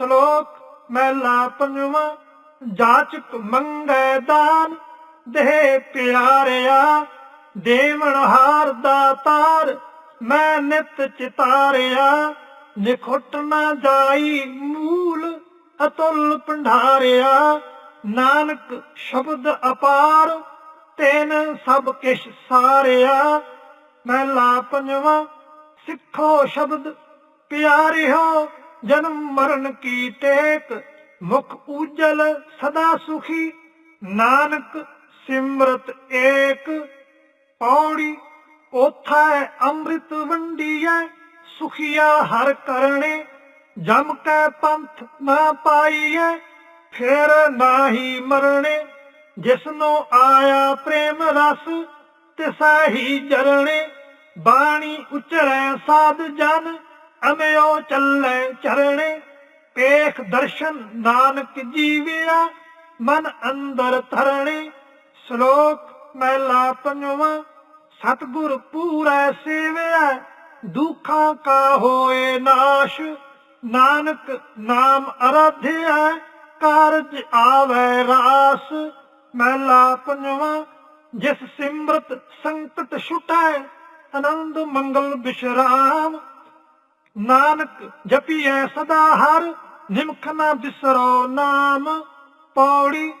ਸ਼ਲੋਕ ਮਹਿਲਾ ਪੰਜਵਾਂ, ਜਾਚਕ ਮੰਗੈ ਦਾਨ, ਦੇਹ ਪਿਆਰਿਆ ਦੇਵਨ ਹਾਰ ਦਾ ਤਾਰ, ਮੈਂ ਨਿਤ ਚਿਤਾਰਿਆ, ਨਿਖੁੱਟ ਨਾ ਜਾਈ ਮੂਲ, ਅਤੁੱਲ ਭੰਡਾਰਿਆ, ਨਾਨਕ ਸ਼ਬਦ ਅਪਾਰ, ਤੈਨ ਸਭ ਕਿਛ ਸਾਰਿਆ। ਮਹਿਲਾ ਪੰਜਵਾਂ, ਸਿੱਖੋ ਸ਼ਬਦ ਪਿਆਰਿਓ ਜਨਮ ਮਰਨ ਕੀ ਟੇਕ, ਮੁਖ ਉਜਲ ਸਦਾ ਸੁਖੀ, ਨਾਨਕ ਸਿਮਰਤ ਏਕ। ਪੌੜੀ ਉਥੈ ਅੰਮ੍ਰਿਤ ਵੰਡੀਐ, ਸੁਖੀਆ ਹਰ ਕਰਨੇ, ਜਮ ਕੈ ਪੰਥ ਨਾ ਪਾਈਐ, ਫਿਰ ਨਾਹੀ ਮਰਣੇ ਜਿਸਨੂੰ ਆਇਆ ਪ੍ਰੇਮ ਰਸ, ਤਿਸੈ ਹੀ ਜਰਣੇ ਬਾਣੀ ਉਚਰੈ ਸਾਧ ਜਨ। ਅਮਿਓ ਚੱਲੇ ਚਰਣੇ, ਪੇਖ ਦਰਸ਼ਨ ਨਾਨਕ ਜੀਵਿਆ ਮਨ ਅੰਦਰ ਧਰਣੇ, ਸ਼ਲੋਕ ਮਹਿਲਾ ਪੰਜਵਾਂ, ਸਤਿਗੁਰ ਪੂਰੈ ਸੇਵਿਆ, ਦੁੱਖਾਂ ਕਾ ਹੋਏ ਨਾਸ਼, ਨਾਨਕ ਨਾਮ ਅਰਾਧਿਆ, ਕਾਰਜ ਆਵੈ ਰਾਸ। ਮਹਿਲਾ ਪੰਜਵਾਂ, ਜਿਸ ਸਿਮਰਤ ਸੰਕਟ ਛੁਟੈ, ਆਨੰਦ ਮੰਗਲ ਬਿਸ਼ਰਾਮ ਨਾਨਕ ਜਪੀਐ ਸਦਾ ਹਰ, ਨਿਮਖ ਨਾ ਬਿਸਰੋ ਨਾਮ। ਪੌੜੀ,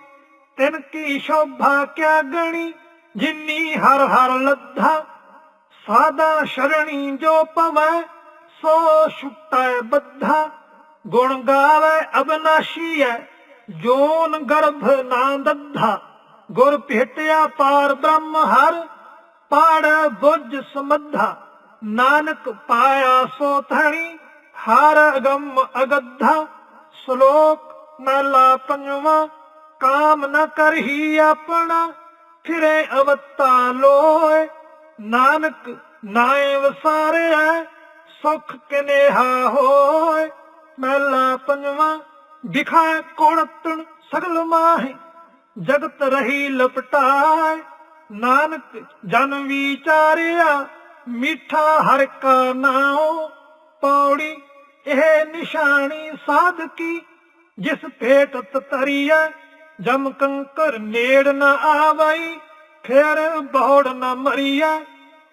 ਤਿਨ ਕੀ ਸ਼ੋਭਾ ਕਿਆ ਗਣੀ, ਜਿਨੀ ਹਰ ਹਰ ਲੱਧਾ। ਸਾਦਾ ਸ਼ਰਣੀ ਜੋ ਪਵੈ ਸੋ ਛੁਟੈ ਬੱਧਾ। ਗੁਣ ਗਾਵੇ ਅਬਨਾਸ਼ੀ ਹੈ ਜੋਨ ਗਰਭ ਨਾ ਦੱਧਾ। ਗੁਰ ਭੇਟਿਆ ਪਾਰ ਬ੍ਰਹਮ ਹਰ, ਪਾੜ ਬੁੱਝ ਸਮੱਧਾ। ਨਾਨਕ ਪਾਇਆ ਸੋ ਥਣੀ ਹਰ ਅਗੰਮ ਅਗੱਧਾ, ਸ਼ਲੋਕ ਮਹਿਲਾ ਪੰਜਵਾਂ, ਕਾਮ ਨ ਕਰਹੀ ਆਪਣਾ, ਫਿਰੇ ਅਵਤਾ ਲੋਏ, ਨਾਨਕ ਨਾਏ ਵਸਾਰਿਆ ਸੁਖ ਕਨੇਹਾ ਹੋਏ। ਮਹਿਲਾ ਪੰਜਵਾਂ ਦਿਖਾ ਕੋਣਤਣ ਸਗਲ ਮਾਹੀ, ਜਗਤ ਰਹੀ ਲਪਟਾਏ ਨਾਨਕ ਜਨ ਵਿਚਾਰਿਆ ਮਿੱਠਾ ਹਰ ਕਾ ਨਾਉ ਪੌੜੀ, ਇਹ ਨਿਸ਼ਾਨੀ ਸਾਧਕੀ, ਜਿਸ ਭੇਟ ਤਤਰੀਆ ਜਮ ਕੰਕਰ ਨੇੜ ਨਾ ਆਵਈ, ਫਿਰ ਬੌੜ ਨ ਮਰੀਆ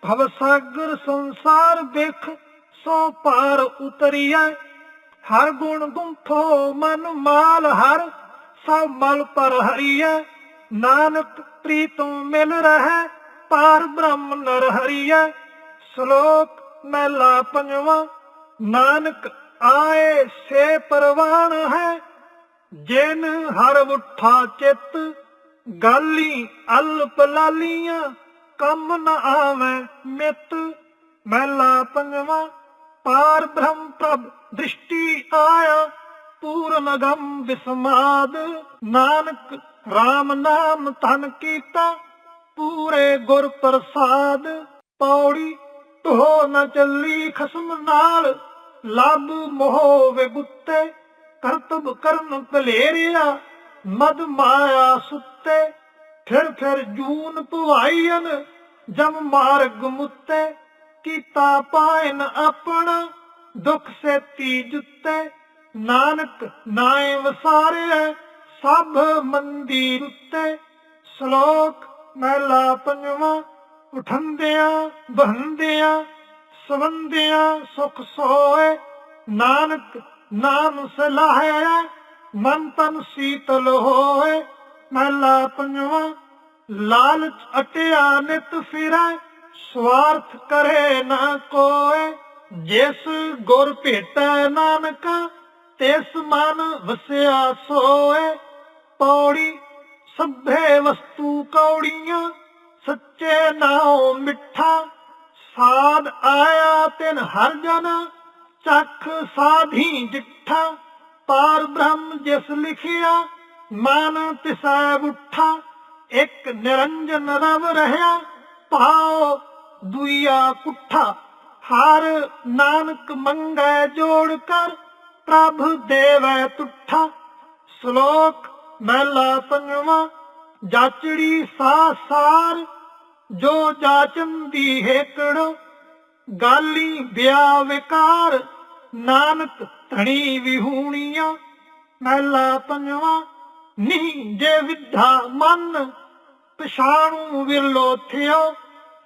ਭਵ ਸਾਗਰ ਸੰਸਾਰ ਵੇਖ ਸੋ ਪਾਰ ਉਤਰੀਆ ਹਰ ਗੁਣ ਗੁੰਥੋ ਮਨ ਮਾਲ ਹਰ, ਸਭ ਮਲ ਪਰ ਹਰੀਆ ਨਾਨਕ ਪ੍ਰੀਤੋਂ ਮਿਲ ਰਹਿ, ਪਾਰ ਬ੍ਰਹਮ ਨਰ ਹਰੀਆ ਸ਼ਲੋਕ ਮਹਿਲਾ ਪੰਜਵਾਂ, ਨਾਨਕ ਆਏ ਸੇ ਪਰਵਾਨ ਹੈ, ਜਿਨ ਹਰ ਉਠਾ ਚਿਤ, ਗਾਲੀ ਅਲਪ ਲਾਲੀਆਂ, ਕੰਮ ਨ ਆਵੇਂ ਮਿਤ। ਮਹਿਲਾ ਪੰਜਵਾਂ, ਪਾਰ ਬ੍ਰਹਮ ਪ੍ਰਭ ਦ੍ਰਿਸ਼ਟੀ ਆਇਆ, ਪੂਰਨ ਗਮ ਵਿਸਮਾਦ ਨਾਨਕ RAM ਨਾਮ ਧਨ ਕੀਤਾ, ਪੂਰੇ ਗੁਰ ਪ੍ਰਸਾਦ, ਪੌੜੀ ਢੋ ਨ ਚੱਲੀ ਖਸਮ ਨਾਲ ਲੱਭ ਮੋਹ ਵਿਗੁੱਤੇ ਕਰਤਬ ਕਰਨ ਭਲੇਰਿਆ ਮਦ ਮਾਇਆ ਸੁੱਤੇ ਫਿਰ ਫਿਰ ਜੂਨ ਭਵਾਈਨ ਜਮ ਮਾਰਗ ਮੁੱਤੇ, ਕੀਤਾ ਪਾਇਨ ਆਪਣਾ, ਦੁੱਖ ਸੇਤੀ ਜੁੱਤੇ, ਨਾਨਕ ਨਾਏ ਵਸਾਰਿਆ, ਸਭ ਮੰਦੀ ਉੱਤੇ ਸ਼ਲੋਕ ਮਹਿਲਾ ਪੰਜਵਾਂ ਉਠੰਦਿਆਂ ਬਹੰਦਿਆਂ ਸਵੰਦਿਆਂ ਸੁਖ ਸੋਏ ਨਾਨਕ ਨਾਮ ਸਲਾਹਿਆ ਮਨ ਤਨ ਸੀਤਲ ਹੋਏ। ਮਹਿਲਾ ਪੰਜਵਾਂ ਲਾਲਚ ਅਟਿਆ ਨਿਤ ਫਿਰੈ। ਸਵਾਰਥ ਕਰੇ ਨਾ ਕੋਏ। ਜਿਸ ਗੁਰ ਭੇਟੈ ਨਾਨਕਾ, ਤਿਸ ਮਨ ਵਸਿਆ ਸੋਏ। ਪੌੜੀ, ਸਭੇ ਵਸਤੂ ਕੌੜੀਆਂ ਸੱਚੇ ਨਾਉ ਮਿੱਠਾ ਸਾਧ ਆਇਆ ਤਿਨ ਹਰ ਜਨ, ਚੱਖ ਸਾਧੀ ਜਿੱਠਾ, ਪਾਰ ਬ੍ਰਹਮ ਜਿਸ ਲਿਖਿਆ, ਮਨ ਤਿਸੈ ਉਠਾ, ਇੱਕ ਨਿਰੰਜਨ ਰਵ ਰਹਾ ਪਾਉ ਦੁਈਆ ਕੁੱਠਾ, ਹਰ ਨਾਨਕ ਮੰਗੈ ਜੋੜ ਕਰ, ਪ੍ਰਭ ਦੇਵੈ ਤੁਠਾ, ਸ਼ਲੋਕ ਮਹਿਲਾ ਪੰਜਵਾਂ, ਜਾਚੜੀ ਸਾ ਸਾਰ ਜੋ ਜਾਚਨ ਦੀ ਹੇਕੜ, ਗਾਲੀ ਬਿਆ ਵਿਕਾਰ ਨਾਨਕ ਧਣੀ ਵਿਹੂਣੀਆਂ, ਮਹਿਲਾ ਪੰਜਵਾਂ, ਨੀ ਜੇ ਵਿਧਾ ਮਨ, ਪਛਾਣੂ ਵਿਰਲੋ ਥਿਓ,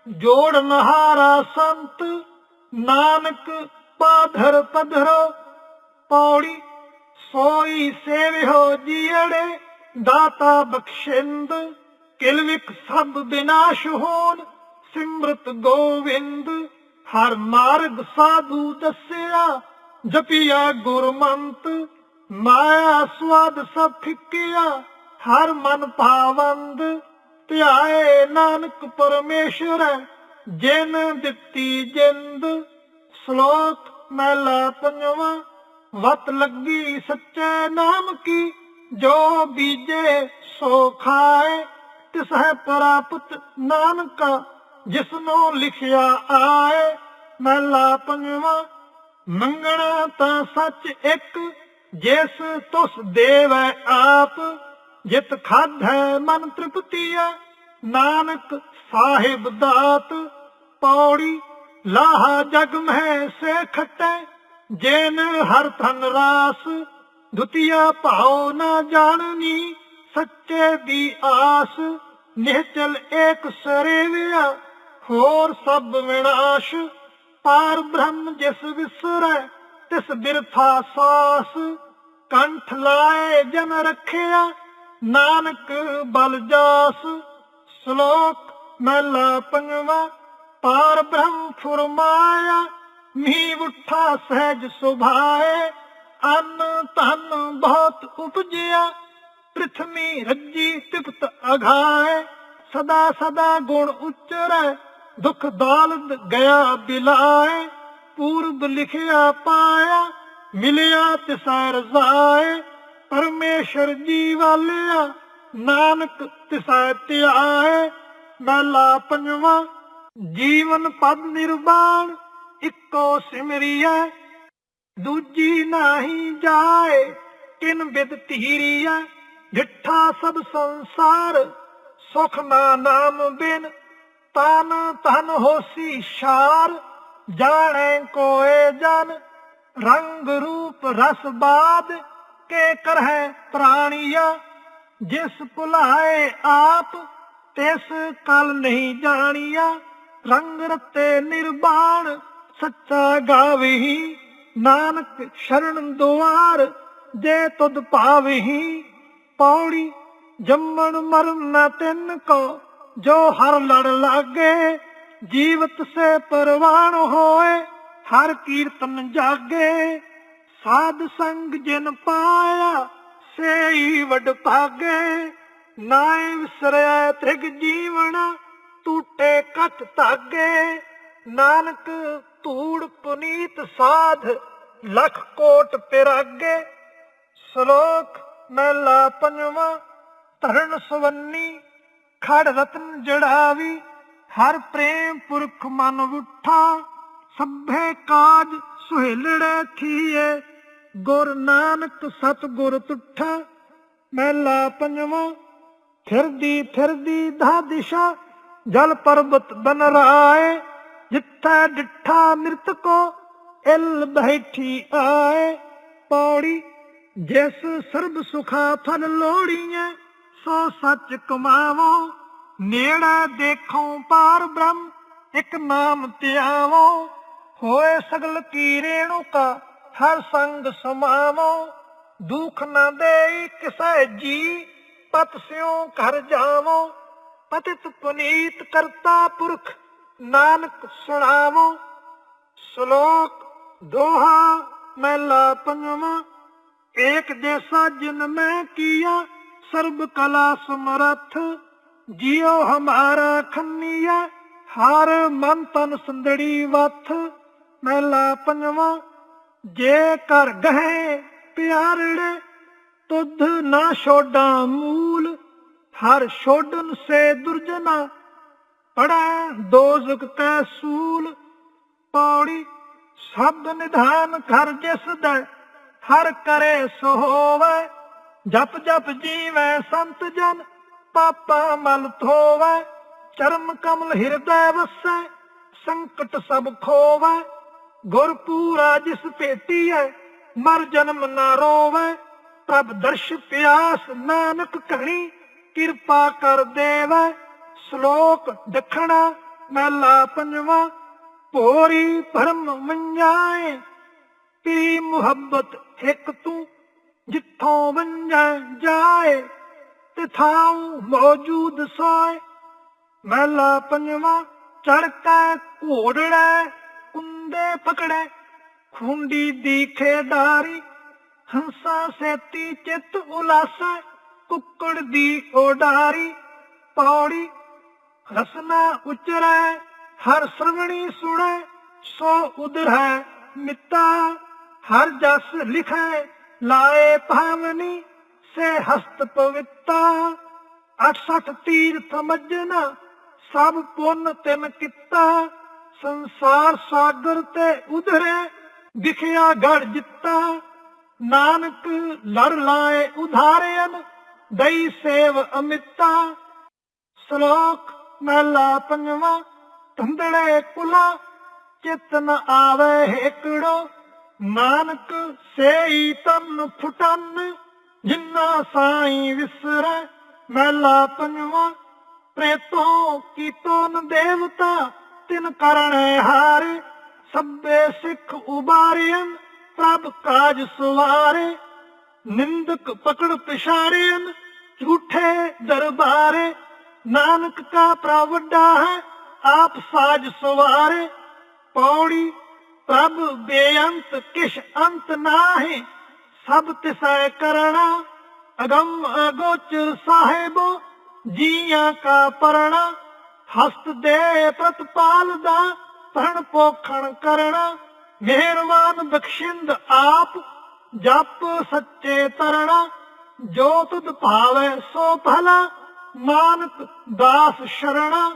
ਜੋੜ ਨਹਾਰਾ ਸੰਤ, ਨਾਨਕ ਪਾਧਰ ਪਧਰੋ, ਪੌੜੀ ਸੋਈ ਸੇਵਿਓ ਜੀੜੇ, ਦਾਤਾ ਬਖਸ਼ਿੰਦ ਕਿਲਵਿਕ ਸਭ ਬਿਨਾਸ਼ ਹੋਣ, ਸਿਮਰਤ ਗੋਵਿੰਦ, ਹਰ ਮਾਰਗ ਸਾਧੂ ਦੱਸਿਆ, ਜਪਿਆ ਗੁਰਮੰਤ, ਮਾਇਆ ਸਵਾਦ ਸਭ ਫਿੱਕਿਆ, ਹਰ ਮਨ ਭਾਵੰਦ ਧਿਆਏ ਨਾਨਕ ਪਰਮੇਸ਼ਰ, ਜਿਨ ਦਿੱਤੀ ਜਿੰਦ, ਸ਼ਲੋਕ ਮਹਿਲਾ ਪੰਜਵਾਂ, ਵਤ ਲੱਗੀ ਸੱਚੇ ਨਾਮ ਕੀ, ਜੋ ਬੀਜੇ ਸੋ ਖਾਏ ਤਿਸ ਹੈ ਪ੍ਰਾਪਤ ਨਾਨਕਾ, ਜਿਸ ਲਿਖਿਆ ਆਏ ਮਹਿਲਾ ਪੰਜਵਾਂ। ਮੰਗਣਾ ਤਾਂ ਸੱਚ ਇੱਕ, ਜਿਸ ਤੁਸ ਦੇਵੈ ਆਪ, ਜਿਤ ਖਾਧੈ ਮਨ ਤ੍ਰਿਪਤੀਆ ਨਾਨਕ ਸਾਹਿਬ ਦਾਤ, ਪੌੜੀ ਲਾਹਾ ਜਗ ਮਹਿ ਸੇ ਖਟੈ, ਜੇਨ ਹਰ ਧਨ ਰਾਸ, ਦੁਤੀਆ ਭਾਉ ਨਾ ਜਾਣਨੀ। ਸੱਚੇ ਦੀ ਆਸ, ਨਿਹਚਲ ਏਕ ਸਰੇਵਿਆ ਹੋਰ ਸਭ ਵਿਨਾਸ਼। ਪਾਰ ਬ੍ਰਹਮ ਜਿਸ ਵਿਸਰੈ, ਤਿਸ ਬਿਰਥਾ ਸਾਸ। ਕੰਠ ਲਾਏ ਜਨ ਰੱਖਿਆ, ਨਾਨਕ ਬਲ ਜਾਸ। ਸ਼ਲੋਕ ਮਹਿਲਾ ਪੰਜਵਾ, ਪਾਰ ਬ੍ਰਹਮ ਫੁਰਮਾਇਆ ਮੀ ਉਠਾ ਸਹਿਜ ਸੁਭਾਏ। ਅੰਨ ਧਨ ਬਹੁਤ ਉਪਜਿਆ ਪ੍ਰਿਥਵੀ ਰੱਜੀ ਤਿਪਤ ਅਘਾਏ, ਸਦਾ ਸਦਾ ਗੁਣ ਉਚਰੈ, ਦੁਖ ਦੌਲਤ ਗਿਆ ਬਿਲਾਏ, ਪੂਰਬ ਲਿਖਿਆ ਪਾਇਆ, ਮਿਲਿਆ ਤਿਸੈ ਰਜ਼ਾਏ ਪਰਮੇਸ਼ਰ ਜੀ ਵਾਲਿਆ ਨਾਨਕ ਤਿਸੈ ਧਿਆਏ ਮਹਿਲਾ ਪੰਜਵਾਂ, ਜੀਵਨ ਪਦ ਨਿਰਵਾਣ, ਇੱਕੋ ਸਿਮਰੀਐ, ਦੂਜੀ ਨਹੀਂ ਜਾਏ, ਕਿਨ ਬਿਦ ਧੀਰੀਐ ਡਿਠਾ ਸਭ ਸੰਸਾਰ, ਸੁਖ ਨਾ ਨਾਮ ਬਿਨ, ਤਨ ਤਨ ਹੋਸੀ ਸ਼ਾਰ ਜਾਣੇ ਕੋਏ ਜਨ, ਰੰਗ ਰੂਪ ਰਸ ਬਾਦ, ਕੇ ਕਰਹਿ ਪ੍ਰਾਣੀਆ, ਜਿਸ ਭੁਲਾਏ ਆਪ, ਤਿਸ ਕਲ ਨਹੀਂ ਜਾਣੀਆ, ਰੰਗ ਰਤੇ ਨਿਰਬਾਣ, ਸੱਚਾ ਗਾਵਹੀ, ਨਾਨਕ ਸ਼ਰਨ ਦੁਆਰ, ਜੇ ਤੁਧ ਪਾਵਹੀ। ਪੌੜੀ ਜੰਮਣ ਮਰਨ ਨ ਤਿੰਨ ਕੋ, ਜੋ ਹਰ ਲੜ ਲਾਗੇ, ਜੀਵਤ ਸੇ ਪਰਵਾਨ ਹੋਏ, ਹਰ ਕੀਰਤਨ ਜਾਗੇ। ਸਾਧ ਸੰਗ ਜਿਨ ਪਾਇਆ, ਸੇਈ ਵਡ ਭਾਗੇ। ਨਾਇ ਵਿਸਰਿਆ ਤ੍ਰਿਗ ਜੀਵਨ, ਟੂਟੇ ਕੱਟ ਧਾਗੇ। ਨਾਨਕ ਧੂੜ ਪੁਨੀਤ ਸਾਧ, ਲਖ ਕੋਟ ਪਿਰਾਗੇ। ਸ਼ਲੋਕ ਮਹਿਲਾ ਪੰਜਵਾਂ ਧਰਨ ਸਵੰਨੀ, ਖੜ ਰਤਨ ਜੜਾਵੀ, ਹਰ ਪ੍ਰੇਮ ਪੁਰਖ ਮਨ ਉਠਾ, ਸਭੇ ਕਾਜ ਸੁਹੇਲੜੇ ਥੀਏ, ਗੁਰ ਨਾਨਕ ਸਤ ਗੁਰ ਤੁਠਾ। ਮਹਿਲਾ ਪੰਜਵਾਂ, ਫਿਰਦੀ ਫਿਰਦੀ ਧਾ ਦਿਸ਼ਾ, ਜਲ ਪਰਬਤ ਬਨ ਰਾਏ, ਜਿੱਥੈ ਡਿਠਾ ਮਿਰਤ ਕੋ ਇਲ ਬੈਠੀ ਆਏ। ਪੌੜੀ ਜਿਸ ਸਰਬ ਸੁਖਾ ਫਲ ਲੋੜੀਐ, ਸੋ ਸੱਚ ਕਮਾਵੋ। ਨੇੜਾ ਦੇਖੋ ਪਾਰ ਬ੍ਰਹਮ, ਇਕ ਨਾਮ ਧਿਆਵੋ। ਹੋਏ ਸਗਲ ਕੀ ਰੇਣੁਕਾ ਹਰ ਸੰਗ ਸਮਾਵੋ। ਦੁਖ ਨਾ ਦੇਈ ਕਿਸੈ ਜੀ, ਪਤ ਸਿਉ ਘਰ ਜਾਵੋ। ਪਤਿਤ ਪੁਨੀਤ ਕਰਤਾ ਪੁਰਖ, ਨਾਨਕ ਸੁਣਾਵੋ। ਸ਼ਲੋਕ ਦੋਹਾ, ਮਹਿਲਾ ਪੰਜਵਾਂ। ਏਕ ਜੈਸਾ ਜਿਨ ਮੈਂ ਕੀਆ, ਸਰਬ ਕਲਾ ਸਮਰਥ, ਜਿਉ ਹਮਾਰਾ ਖੰਨੀਆ, ਹਰ ਮਨ ਤਨ ਸੰਦੜੀ ਵਥ। ਮਹਿਲਾ ਪੰਜਵਾਂ, ਜੇ ਕਰ ਗਏ ਪਿਆਰੜੇ, ਤੁਧ ਨਾ ਛੋਡਾ ਮੂਲ। ਹਰ ਛੋਡਨ ਸੇ ਦੁਰਜਨਾ, ਪੜਾ ਦੋਜ਼ਕ ਕੈ ਸੂਲ। ਪੌੜੀ ਸ਼ਬਦ ਨਿਧਾਨ ਕਰ ਜਿਸ ਦਾ ਹਰ ਕਰੇ ਸੋ ਹੋਵੇ, ਜਪ ਜਪ ਜੀਵੈ ਸੰਤ ਜਨ, ਪਾਪਾ ਮਲ ਧੋਵੈ, ਚਰਮ ਕਮਲ ਹਿਰਦੈ ਵਸੈ, ਸੰਕਟ ਸਭ ਖੋਵੈ ਗੁਰ ਪੂਰਾ ਜਿਸ ਭੇਟੀਐ, ਮਰ ਜਨਮ ਨਾ ਰੋਵੈ, ਪ੍ਰਭ ਦਰਸ਼ ਪਿਆਸ ਨਾਨਕ ਕਹਣੀ ਕਿਰਪਾ ਕਰ ਦੇਵੈ, ਸ਼ਲੋਕ ਦੱਖਣਾ, ਮਹਿਲਾ ਪੰਜਵਾ, ਭੋਰੀ ਭਰਮ ਮੰਜਾਏ ਤੇਰੀ ਮੁਹੱਬਤ ਇੱਕ ਤੂੰ, ਜਿੱਥੋਂ ਵੰਜੈ ਜਾਏ ਤੇ ਮੌਜੂਦ ਸੋਏ। ਮਹਿਲਾ ਪੰਜਵਾ ਚੜਕਾ ਘੋੜੜਾ, ਕੁੰਦੇ ਪਕੜੇ, ਖੁੰਡੀ ਦੀ ਖੇਡਾਰੀ, ਹੰਸਾ ਸੇਤੀ ਚਿੱਤ ਉਲਾਸਾ, ਕੁੱਕੜ ਦੀ ਓਡਾਰੀ, ਪੌੜੀ ਰਸਨਾ ਉਚਰੈ, ਹਰ ਸਰਵਣੀ ਸੁਣੈ, ਸੋ ਉਧਰ ਹੈ ਮਿੱਤਾ। ਹਰ ਜਸ ਲਿਖੈ, ਲਾਏ ਭਾਵਨੀ, ਸੇ ਹਸਤ ਪਵਿੱਤਾ। 68 ਤੀਰਥ ਮੱਜਨਾ, ਸਭ ਪੁੰਨ ਤਿਨ ਕੀਤਾ। ਸੰਸਾਰ ਸਾਗਰ ਤੇ ਉਧਰੇ, ਵਿਖਿਆ ਗੜ ਜਿੱਤਾ। ਨਾਨਕ ਲੜ ਲਾਏ ਉਧਾਰਿਆਨ ਦਈ ਸੇਵ ਅਮਿਤਾ। ਸ਼ਲੋਕ ਮਹਿਲਾ ਪੰਜਵਾ, ਧੰਦੜੇ ਕੁਲਾ, ਚਿਤ ਨ ਆਵੇ ਹੇਕੜੋ। ਨਾਨਕ ਸੇਈ ਤਨ ਫੁਟਨ, ਜਿੰਨਾ ਸਾਈ ਵਿਸਰੈ ਮਹਿਲਾ ਪੰਜਵਾ। ਪ੍ਰੇਤੋਂ ਕੀਤੋ ਦੇਵਤਾ, ਤਿਨ ਕਰਣੈ ਹਾਰੇ। ਸਭੇ ਸਿੱਖ ਉਬਾਰਿਅਨ ਪ੍ਰਭ ਕਾਜ ਸਵਾਰੇ। ਨਿੰਦਕ ਪਕੜ ਪਿਛਾੜਿਅਨ ਝੂਠੇ ਦਰਬਾਰੇ। ਨਾਨਕ ਕਾ ਪ੍ਰਭ ਹੈ, ਆਪ ਸਾਜ ਸਵਾਰੇ। ਪੌੜੀ ਪ੍ਰਭ ਬੇਅੰਤ ਕਿਛ ਅੰਤ ਨਾਹੀ, ਸਭ ਤਿਸੈ ਕਰਣਾ, ਅਗੰਮ ਅਗੋਚਰ ਸਾਹਿਬੋ, ਜੀਆਂ ਕਾ ਪਰਣਾ, ਹਸਤ ਦੇ ਪ੍ਰਤਪਾਲ ਦਾ ਭਣ ਪੋਖਣ ਕਰਣਾ, ਮਿਹਰਬਾਨ ਬਖਸ਼ਿੰਦ ਆਪ, ਜਪ ਸੱਚੇ ਤਰਣਾ, ਜੋ ਤੁਧ ਭਾਵੈ ਸੋ ਭਲਾ, ਨਾਨਕ ਦਾਸ ਸ਼ਰਣਾ